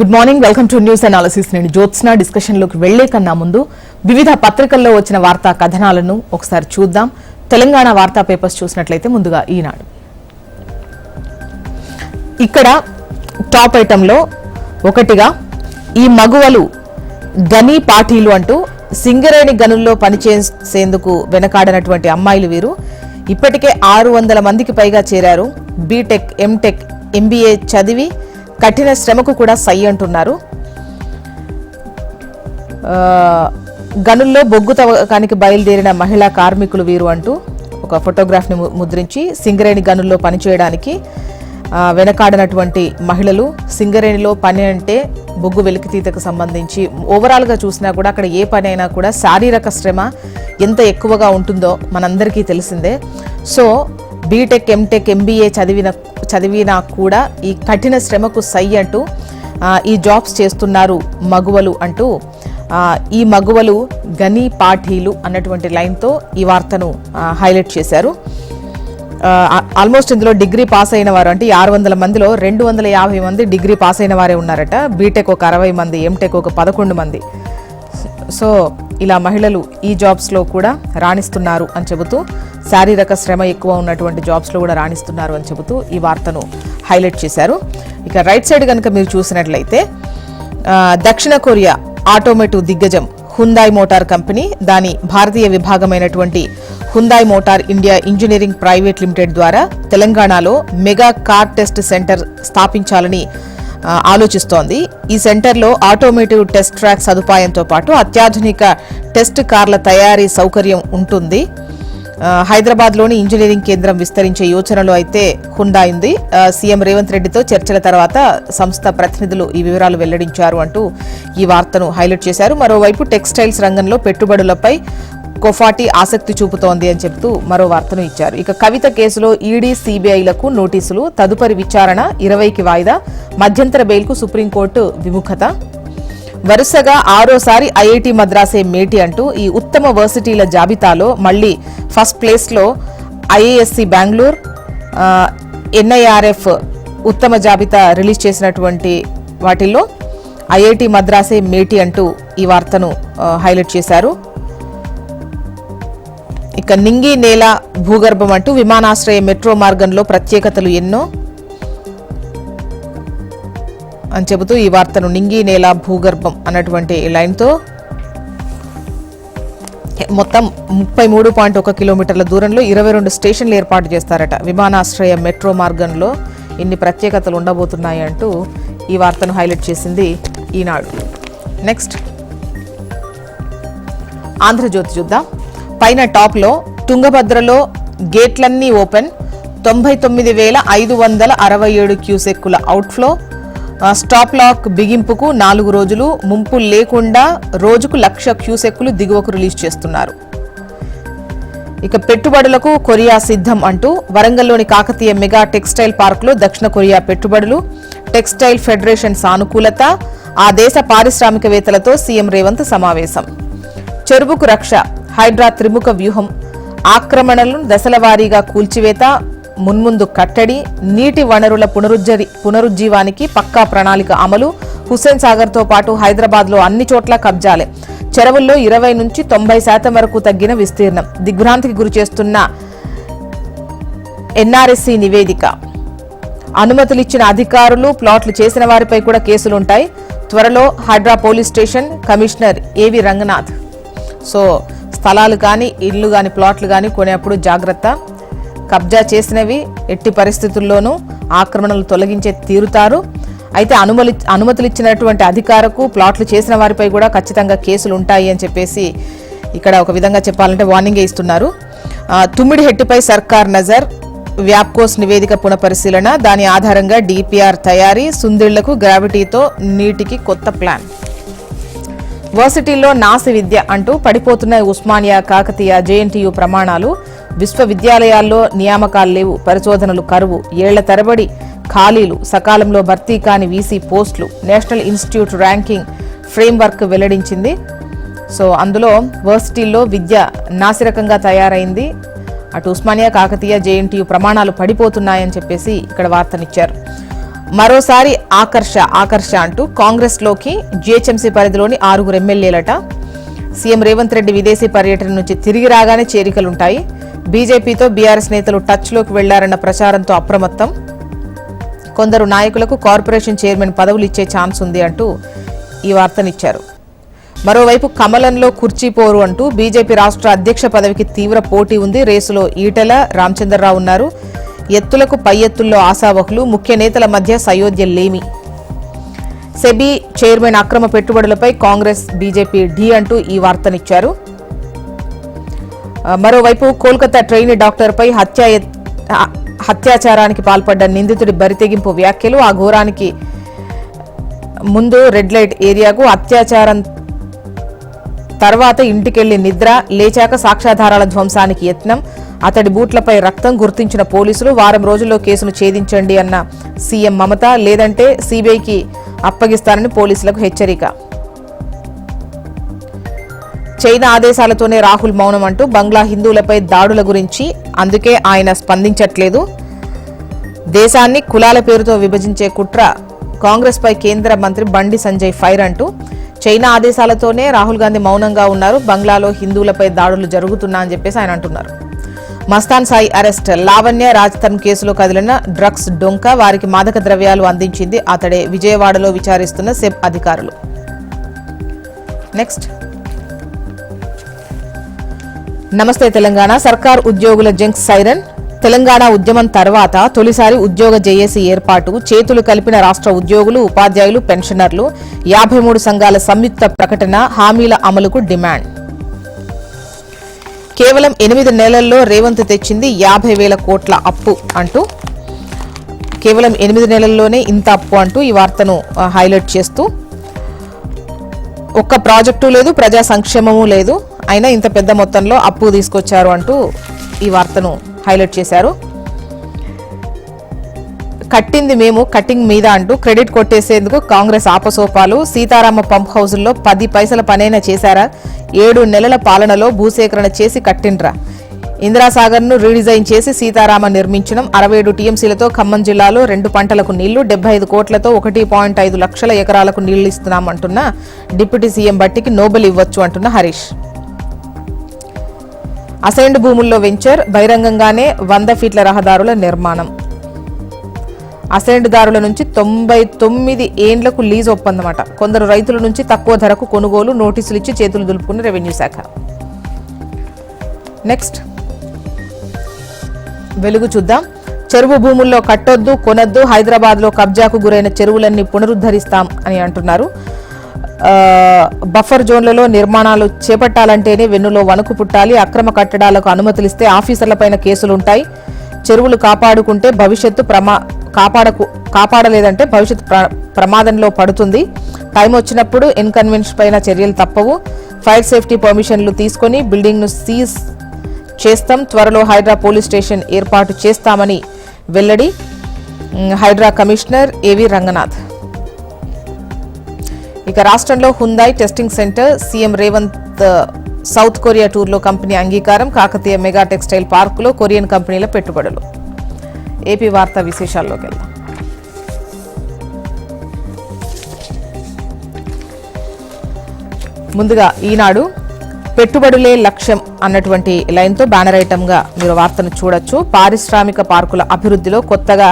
Good morning welcome to news analysis నేను జ్యోత్స్న. డిస్కషన్లోకి వెళ్ళే కన్నా ముందు వివిధ పత్రికల్లో వచ్చిన వార్తా కథనాలను ఒకసారి చూద్దాం. తెలంగాణ వార్తా పేపర్స్ చూసినట్లయితే ముందుగా ఈనాడు. ఇక్కడ టాప్ ఐటంలో ఒకటిగా ఈ మగువలు గని పార్టీలు అంటూ సింగరేణి గనుల్లో పనిచేసేందుకు వెనకాడనటువంటి అమ్మాయిలు వీరు. ఇప్పటికే ఆరు వందల మందికి పైగా చేరారు. బీటెక్ ఎంటెక్ ఎంబీఏ చదివి కఠిన శ్రమకు కూడా సై అంటున్నారు. గనుల్లో బొగ్గు తవ్వకానికి బయలుదేరిన మహిళా కార్మికులు వీరు అంటూ ఒక ఫోటోగ్రాఫ్ని ముద్రించి సింగరేణి గనుల్లో పనిచేయడానికి వెనకాడినటువంటి మహిళలు సింగరేణిలో పని అంటే బొగ్గు వెలికితీతకు సంబంధించి ఓవరాల్గా చూసినా కూడా అక్కడ ఏ పని అయినా కూడా శారీరక శ్రమ ఎంత ఎక్కువగా ఉంటుందో మనందరికీ తెలిసిందే. సో బీటెక్ ఎంటెక్ ఎంబీఏ చదివిన చదివినా కూడా ఈ కఠిన శ్రమకు సై అంటూ ఈ జాబ్స్ చేస్తున్నారు మగువలు అంటూ ఈ మగువలు గని పాఠీలు అన్నటువంటి లైన్తో ఈ వార్తను హైలైట్ చేశారు. ఆల్మోస్ట్ ఇందులో డిగ్రీ పాస్ అయిన వారు అంటే ఆరు వందల మందిలో రెండు వందల యాభై మంది డిగ్రీ పాస్ అయిన వారే ఉన్నారట. బీటెక్ ఒక అరవై మంది ఎంటెక్ ఒక పదకొండు మంది. సో ఇలా మహిళలు ఈ జాబ్స్లో కూడా రాణిస్తున్నారు అని చెబుతూ శారీరక శ్రమ ఎక్కువ ఉన్నటువంటి జాబ్స్లో కూడా రాణిస్తున్నారు అని చెబుతూ ఈ వార్తను హైలైట్ చేశారు. ఇక రైట్ సైడ్ కనుక మీరు చూసినట్లయితే దక్షిణ కొరియా ఆటోమేటివ్ దిగ్గజం హుందాయ్ మోటార్ కంపెనీ దాని భారతీయ విభాగమైనటువంటి Hyundai Motor India engineering private limited ద్వారా తెలంగాణలో మెగా కార్ టెస్ట్ సెంటర్ స్థాపించాలని ఆలోచిస్తోంది. ఈ సెంటర్లో ఆటోమేటివ్ టెస్ట్ ట్రాక్ సదుపాయంతో పాటు అత్యాధునిక టెస్ట్ కార్ల తయారీ సౌకర్యం ఉంటుంది. హైదరాబాద్లోని ఇంజనీరింగ్ కేంద్రం విస్తరించే యోచనలో అయితే హుండా ఉంది. సీఎం రేవంత్ రెడ్డితో చర్చల తర్వాత సంస్థ ప్రతినిధులు ఈ వివరాలు వెల్లడించారు అంటూ ఈ వార్తను హైలైట్ చేశారు. మరోవైపు టెక్స్టైల్స్ రంగంలో పెట్టుబడులపై కొఫాటి ఆసక్తి చూపుతోంది అని చెబుతూ మరో వార్తను ఇచ్చారు. ఇక కవిత కేసులో ఈడీ సిబిఐలకు నోటీసులు తదుపరి విచారణ ఇరవైకి వాయిదా మధ్యంతర బెయిల్కు సుప్రీంకోర్టు విముఖత. వరుసగా ఆరోసారి ఐఐటి మద్రాసే మేటి అంటూ ఈ ఉత్తమ వర్సిటీల జాబితాలో మళ్ళీ ఫస్ట్ ప్లేస్లో ఐఏఎస్సి బెంగళూరు ఎన్ఐఆర్ఎఫ్ ఉత్తమ జాబితా రిలీజ్ చేసినటువంటి వాటిల్లో ఐఐటి మద్రాసే మేటి అంటూ ఈ వార్తను హైలైట్ చేశారు. ఇక నింగి నేల భూగర్భం అంటూ విమానాశ్రయ మెట్రో మార్గంలో ప్రత్యేకతలు ఎన్నో అని చెబుతూ ఈ వార్తను నింగి నేల భూగర్భం అన్నటువంటి లైన్తో మొత్తం ముప్పై మూడు పాయింట్ ఒక కిలోమీటర్ల దూరంలో ఇరవై రెండు స్టేషన్లు ఏర్పాటు చేస్తారట. విమానాశ్రయ మెట్రో మార్గంలో ఇన్ని ప్రత్యేకతలు ఉండబోతున్నాయి అంటూ ఈ వార్తను హైలైట్ చేసింది ఈనాడు. నెక్స్ట్. ఆంధ్రజ్యోతి చూద్దాం. పైన టాప్లో తుంగభద్రలో గేట్లన్నీ ఓపెన్. తొంభై తొమ్మిది వేల ఐదు వందల అరవై ఏడు క్యూసెక్కుల అవుట్ఫ్లో స్టాప్ లాక్ బిగింపుకు నాలుగు రోజులు ముంపు లేకుండా రోజుకు లక్ష క్యూసెక్కులు దిగువకు రిలీజ్ చేస్తున్నారు. ఇక పెట్టుబడులకు కొరియా సిద్ధం అంటూ వరంగల్లోని కాకతీయ మెగా టెక్స్టైల్ పార్కులో దక్షిణ కొరియా పెట్టుబడులు టెక్స్టైల్ ఫెడరేషన్ సానుకూలత ఆ దేశ పారిశ్రామికవేత్తలతో సీఎం రేవంత్ సమావేశం. చెరువుకు రక్ష హైడ్రా త్రిముఖ వ్యూహం ఆక్రమణలను దశల వారీగా కూల్చివేత మున్ముందు కట్టడి నీటి వనరుల పునరుజ్జరి పునరుజ్జీవానికి పక్కా ప్రణాళిక అమలు హుస్సేన్ సాగర్తో పాటు హైదరాబాద్లో అన్ని చోట్ల కబ్జాలే. చెరువుల్లో ఇరవై నుంచి తొంభై శాతం వరకు తగ్గిన విస్తీర్ణం. దిగ్భ్రాంతికి గురి చేస్తున్న ఎన్ఆర్ఎస్సీ నివేదిక. అనుమతులిచ్చిన అధికారులు ప్లాట్లు చేసిన వారిపై కూడా కేసులుంటాయి. త్వరలో హైడ్రా పోలీస్ స్టేషన్ కమిషనర్ ఏవి రంగనాథ్. సో స్థలాలు కానీ ఇల్లు కానీ ప్లాట్లు కానీ కొనేప్పుడు జాగ్రత్త. కబ్జా చేసినవి ఎట్టి పరిస్థితుల్లోనూ ఆక్రమణలు తొలగించే తీరుతారు. అయితే అనుమతి అనుమతులు ఇచ్చినటువంటి అధికారకు ప్లాట్లు చేసిన వారిపై కూడా ఖచ్చితంగా కేసులు ఉంటాయి అని చెప్పేసి ఇక్కడ ఒక విధంగా చెప్పాలంటే వార్నింగే ఇస్తున్నారు. తుమ్మిడి హెట్టుపై సర్కార్ నజర్ వ్యాప్కోస్ నివేదిక పునఃపరిశీలన దాని ఆధారంగా డిపిఆర్ తయారీ సుందిళ్ళకు గ్రావిటీతో నీటికి కొత్త ప్లాన్. వర్సిటీల్లో నాసి విద్య అంటూ పడిపోతున్న ఉస్మానియా కాకతీయ జేఎన్టీయు ప్రమాణాలు విశ్వవిద్యాలయాల్లో నియామకాలు లేవు పరిశోధనలు కరువు. ఏళ్ళ తరబడి ఖాళీలు సకాలంలో భర్తీ కాని వీసీ పోస్టులు నేషనల్ ఇన్స్టిట్యూట్ ర్యాంకింగ్ ఫ్రేమ్వర్క్ వెల్లడించింది. సో అందులో వర్సిటీల్లో విద్య నాసిరకంగా తయారైంది. అటు ఉస్మానియా కాకతీయ జేఎన్టీయు ప్రమాణాలు పడిపోతున్నాయని చెప్పేసి ఇక్కడ వార్తనిచ్చారు. మరోసారి ఆకర్ష ఆకర్ష అంటూ కాంగ్రెస్లోకి జిహెచ్ఎంసీ పరిధిలోని ఆరుగురు ఎమ్మెల్యేలట. సీఎం రేవంత్ రెడ్డి విదేశీ పర్యటన నుంచి తిరిగి రాగానే చేరికలుంటాయి. బీజేపీతో బీఆర్ఎస్ నేతలు టచ్లోకి వెళ్ళారన్న ప్రచారంతో అప్రమత్తం. కొందరు నాయకులకు కార్పొరేషన్ చైర్మన్ పదవులు ఇచ్చే ఛాన్స్ ఉంది అంటూ ఈ వార్తనిచ్చారు. మరోవైపు కమలంలో కుర్చీపోరు అంటూ బీజేపీ రాష్ట్ర అధ్యక్ష పదవికి తీవ్ర పోటీ ఉంది. రేసులో ఈటెల రామచంద్రరావు ఉన్నారు. ఎత్తులకు పై ఎత్తుల్లో ఆశావహులు ముఖ్య నేతల మధ్య సయోధ్య లేమి సెబీ చైర్మన్ అక్రమ పెట్టుబడులపై కాంగ్రెస్ బీజేపీ ఢీ అంటూ ఈ వార్తనిచ్చారు. మరోవైపు కోల్కతా ట్రైనీ డాక్టర్పై హత్య హత్యాచారానికి పాల్పడ్డ నిందితుడి బరితెగింపు వ్యాఖ్యలు ఆ ఘోరానికి ముందు రెడ్ లైట్ ఏరియాకు అత్యాచారం తర్వాత ఇంటికెళ్ళి నిద్ర లేచాక సాక్ష్యాధారాల ధ్వంసానికి యత్నం అతడి బూట్లపై రక్తం గుర్తించిన పోలీసులు వారం రోజుల్లో కేసును ఛేదించండి అన్న సీఎం మమత లేదంటే సీబీఐకి అప్పగిస్తారని పోలీసులకు హెచ్చరిక. చైనా ఆదేశాలతోనే రాహుల్ మౌనం అంటూ బంగ్లా హిందువులపై దాడుల గురించి అందుకే ఆయన స్పందించట్లేదు. దేశాన్ని కులాల పేరుతో విభజించే కుట్ర కాంగ్రెస్పై కేంద్ర మంత్రి బండి సంజయ్ ఫైర్ అంటూ చైనా ఆదేశాలతోనే రాహుల్ గాంధీ మౌనంగా ఉన్నారు. బంగ్లాలో హిందువులపై దాడులు జరుగుతున్నా అని చెప్పేసి ఆయన అంటున్నారు. మస్తాన్ సాయి అరెస్ట్ లావణ్య రాజతన్ కేసులో కదిలిన డ్రగ్స్ డొంక వారికి మాదక ద్రవ్యాలు అందించింది. అతడే విజయవాడలో విచారిస్తున్న సెబ్ అధికారులు. నెక్స్ట్. నమస్తే తెలంగాణ. సర్కార్ ఉద్యోగుల జంక్ సైరన్ తెలంగాణ ఉద్యమం తర్వాత తొలిసారి ఉద్యోగ జేఏసీ ఏర్పాటు చేతులు కలిపిన రాష్ట్ర ఉద్యోగులు ఉపాధ్యాయులు పెన్షనర్లు యాభై మూడు సంఘాల సంయుక్త ప్రకటన హామీల అమలుకు డిమాండ్. కేవలం ఎనిమిది నెలల్లో రేవంత్ తెచ్చింది యాభై వేల కోట్ల అప్పు అంటూ కేవలం ఎనిమిది నెలల్లోనే ఇంత అప్పు అంటూ ఈ వార్తను హైలైట్ చేస్తూ ఒక్క ప్రాజెక్టు లేదు ప్రజా సంక్షేమము లేదు. అయినా ఇంత పెద్ద మొత్తంలో అప్పు తీసుకొచ్చారు అంటూ ఈ వార్తను హైలైట్ చేశారు. కట్టింది మేము కట్టింగ్ మీద అంటూ క్రెడిట్ కొట్టేసేందుకు కాంగ్రెస్ ఆపసోపాలు. సీతారామ పంప్ హౌజుల్లో పది పైసల పనైనా చేశారా? ఏడు నెలల పాలనలో భూసేకరణ చేసి కట్టిండ్రా? ఇందిరాసాగర్ను రీడిజైన్ చేసి సీతారామ నిర్మించడం అరవై ఏడు టీఎంసీలతో ఖమ్మం జిల్లాలో రెండు పంటలకు నీళ్ళు డెబ్బై ఐదు కోట్లతో ఒకటి పాయింట్ ఐదు లక్షల ఎకరాలకు నీళ్ళు ఇస్తున్నామంటున్న డిప్యూటీ సీఎం బట్టికి నోబెల్ ఇవ్వచ్చు అంటున్న హరీష్. అసైన్డ్ భూముల్లో వెంచర్ బహిరంగంగానే వంద ఫీట్ల రహదారుల నిర్మాణం. అసైన్డ్దారుల నుంచి తొంభై తొమ్మిది ఏండ్లకు లీజ్ ఒప్పందమాట. కొందరు రైతుల నుంచి తక్కువ ధరకు కొనుగోలు నోటీసులు ఇచ్చి చేతులు దులుపుకున్న రెవెన్యూ శాఖ. నెక్స్ట్. వెలుగు చూద్దాం. చెరువు భూముల్లో కట్టొద్దు కొనొద్దు హైదరాబాద్లో కబ్జాకు గురైన చెరువులన్నీ పునరుద్ధరిస్తాం అని అంటున్నారు బఫర్ జోన్లలో నిర్మాణాలు చేపట్టాలంటేనే వెన్నులో వణుకు పుట్టాలి. అక్రమ కట్టడాలకు అనుమతులిస్తే ఆఫీసర్లపైన కేసులుంటాయి. చెరువులు కాపాడుకుంటే భవిష్యత్తు ప్రమా కాపాడకు కాపాడలేదంటే భవిష్యత్తు ప్ర ప్రమాదంలో పడుతుంది. టైం వచ్చినప్పుడు ఇన్కన్వీనియన్స్ పైన చర్యలు తప్పవు. ఫైర్ సేఫ్టీ పర్మిషన్లు తీసుకొని బిల్డింగ్ను సీజ్ చేస్తాం. త్వరలో హైడ్రా పోలీస్ స్టేషన్ ఏర్పాటు చేస్తామని వెల్లడి. హైడ్రా కమిషనర్ ఏవి రంగనాథ్. ఇక రాష్ట్రంలో Hyundai testing centre CM Revanth South Korea టూర్లో కంపెనీ అంగీకారం కాకతీయ మెగా టెక్స్టైల్ పార్కులో కొరియన్ కంపెనీల పెట్టుబడులు. ఏపీ వార్తా విశేషాల్లోకి వెళ్దాం. ముందుగా ఈనాడు పెట్టుబడులే లక్ష్యం అన్నటువంటి లైన్తో బ్యానర్ ఐటమ్గా మీరు వార్తను చూడొచ్చు. పారిశ్రామిక పార్కుల అభివృద్ధిలో కొత్తగా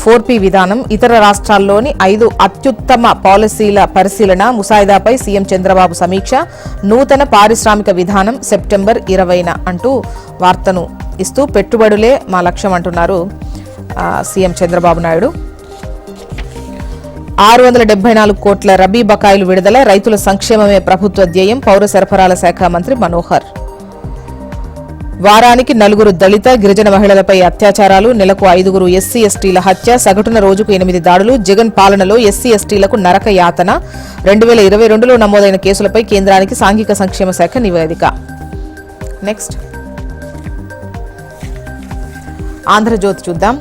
ఫోర్ పి విధానం ఇతర రాష్ట్రాల్లోని ఐదు అత్యుత్తమ పాలసీల పరిశీలన ముసాయిదాపై సీఎం చంద్రబాబు సమీక్ష నూతన పారిశ్రామిక విధానం సెప్టెంబర్ ఇరవైన అంటూ వార్తను ఇస్తూ పెట్టుబడులే మా లక్ష్యం అంటున్నారు సీఎం చంద్రబాబు నాయుడు. ఆరు వందల డెబ్బై నాలుగు కోట్ల రబీ బకాయిలు విడుదల రైతుల సంక్షేమమే ప్రభుత్వ ధ్యేయం పౌర సరఫరాల శాఖ మంత్రి మనోహర్. వారానికి నలుగురు దళిత గిరిజన మహిళలపై అత్యాచారాలు నెలకు ఐదుగురు ఎస్సీ ఎస్టీల హత్య సగటున రోజుకు ఎనిమిది దాడులు జగన్ పాలనలో ఎస్సీ ఎస్టీలకు నరక యాతన. రెండు వేల ఇరవై రెండులో నమోదైన కేసులపై కేంద్రానికి సాంఘిక సంక్షేమ శాఖ నివేదిక. నెక్స్ట్ ఆంధ్రజ్యోతి చూద్దాం.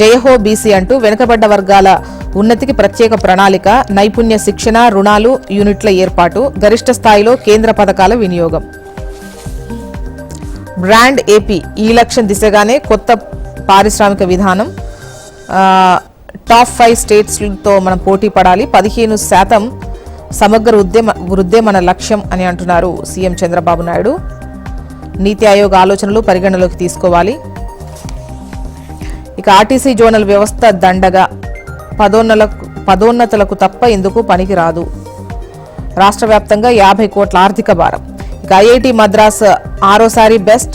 జయహో బీసీ అంటూ వెనుకబడ్డ వర్గాల ఉన్నతికి ప్రత్యేక ప్రణాళిక నైపుణ్య శిక్షణ రుణాలు యూనిట్ల ఏర్పాటు గరిష్ట స్థాయిలో కేంద్ర పథకాల వినియోగం. బ్రాండ్ ఏపీ ఈ లక్ష్యం దిశగానే కొత్త పారిశ్రామిక విధానం టాప్ ఫైవ్ స్టేట్స్తో మనం పోటీ పడాలి. పదిహేను శాతం సమగ్ర వృద్ధే వృద్ధే మన లక్ష్యం అని అంటున్నారు సీఎం చంద్రబాబు నాయుడు. నీతి ఆయోగ్ ఆలోచనలు పరిగణలోకి తీసుకోవాలి. ఇక ఆర్టీసీ జోనల్ వ్యవస్థ దండగా. పదోన్నలకు పదోన్నతులకు తప్ప ఎందుకు పనికి రాదు రాష్ట్ర వ్యాప్తంగా యాభై కోట్ల ఆర్థిక భారం. ఇక ఐఐటి మద్రాస్ ఆరోసారి బెస్ట్.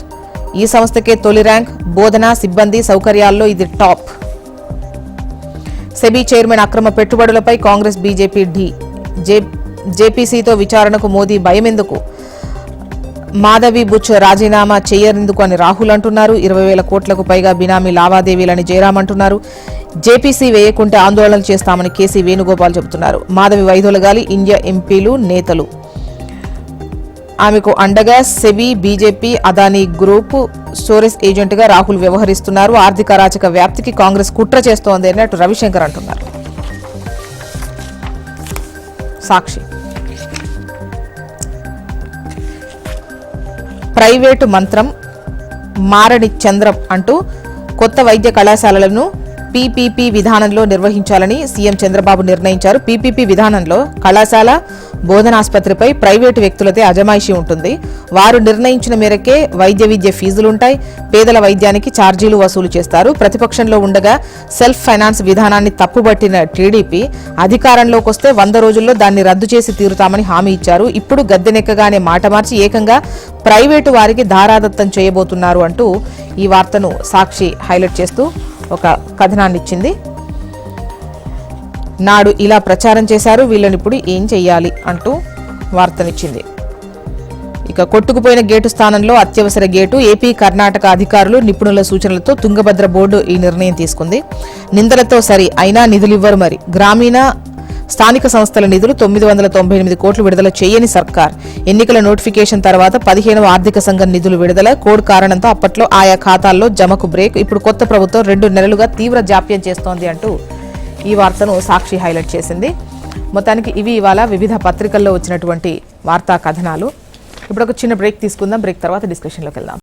ఈ సంస్థకే తొలి ర్యాంక్. బోధన సిబ్బంది సౌకర్యాల్లో ఇది టాప్. సెబీ చైర్మన్ అక్రమ పెట్టుబడులపై కాంగ్రెస్ బీజేపీ ఢీ జే జేపీసీతో విచారణకు మోదీ భయమెందుకు? మాధవి బుచ్ రాజీనామా చేయరెందుకు అని రాహుల్ అంటున్నారు. ఇరవై వేల కోట్లకు పైగా బినామీ లావాదేవీలని జయరాం అంటున్నారు జేపీసీ వేయకుంటే ఆందోళనలు చేస్తామని కేసీ వేణుగోపాల్ చెబుతున్నారు. మాధవి వైదొలగాలి. ఇండియా ఎంపీలు నేతలు. ఆమెకు అండగా SEBI BJP Adani group storage ఏజెంట్గా రాహుల్ వ్యవహరిస్తున్నారు. ఆర్థిక అరాచక వ్యాప్తికి కాంగ్రెస్ కుట్ర చేస్తోంది అని అటు రవిశంకర్ అంటున్నారు. సాక్షి. ప్రైవేటు మంత్రం మారని చంద్రం అంటూ కొత్త వైద్య కళాశాలలను పీపీపీ విధానంలో నిర్వహించాలని సీఎం చంద్రబాబు నిర్ణయించారు. పీపీపీ విధానంలో కళాశాల బోధనాసుపత్రిపై ప్రైవేటు వ్యక్తులదే అజమాయిషీ ఉంటుంది. వారు నిర్ణయించిన మేరకే వైద్య విద్య ఫీజులుంటాయి. పేదల వైద్యానికి ఛార్జీలు వసూలు చేస్తారు. ప్రతిపక్షంలో ఉండగా సెల్ఫ్ ఫైనాన్స్ విధానాన్ని తప్పుబట్టిన టీడీపీ అధికారంలోకి వస్తే వంద రోజుల్లో దాన్ని రద్దు చేసి తీరుతామని హామీ ఇచ్చారు. ఇప్పుడు గద్దెనెక్కగానే మాట మార్చి ఏకంగా ప్రైవేటు వారికి ధారాదత్తం చేయబోతున్నారు అంటూ ఈ వార్తను సాక్షి హైలైట్ చేస్తూ ఒక కథనాన్ని ఇచ్చింది నాడు ఇలా ప్రచారం చేశారు వీళ్ళని ఇప్పుడు ఏం చెయ్యాలి అంటూ వార్తనిచ్చింది. ఇక కొట్టుకుపోయిన గేటు స్థానంలో అత్యవసర గేటు ఏపీ కర్ణాటక అధికారులు నిపుణుల సూచనలతో తుంగభద్ర బోర్డు ఈ నిర్ణయం తీసుకుంది. నిందలతో సరి అయినా నిధులివ్వరు మరి. గ్రామీణ స్థానిక సంస్థల నిధులు తొమ్మిది వందల తొంభై ఎనిమిది కోట్లు విడుదల చేయని సర్కార్. ఎన్నికల నోటిఫికేషన్ తర్వాత పదిహేనవ ఆర్థిక సంఘం నిధులు విడుదల కోడ్ కారణంతో అప్పట్లో ఆయా ఖాతాల్లో జమకు బ్రేక్ ఇప్పుడు కొత్త ప్రభుత్వం రెండు నెలలుగా తీవ్ర జాప్యం చేస్తోంది అంటూ ఈ వార్తను సాక్షి హైలైట్ చేసింది. మొత్తానికి ఇవి ఇవాళ వివిధ పత్రికల్లో వచ్చినటువంటి వార్తా కథనాలు. ఇప్పుడు ఒక చిన్న బ్రేక్ తీసుకుందాం. బ్రేక్ తర్వాత డిస్కషన్లోకి వెళ్దాం.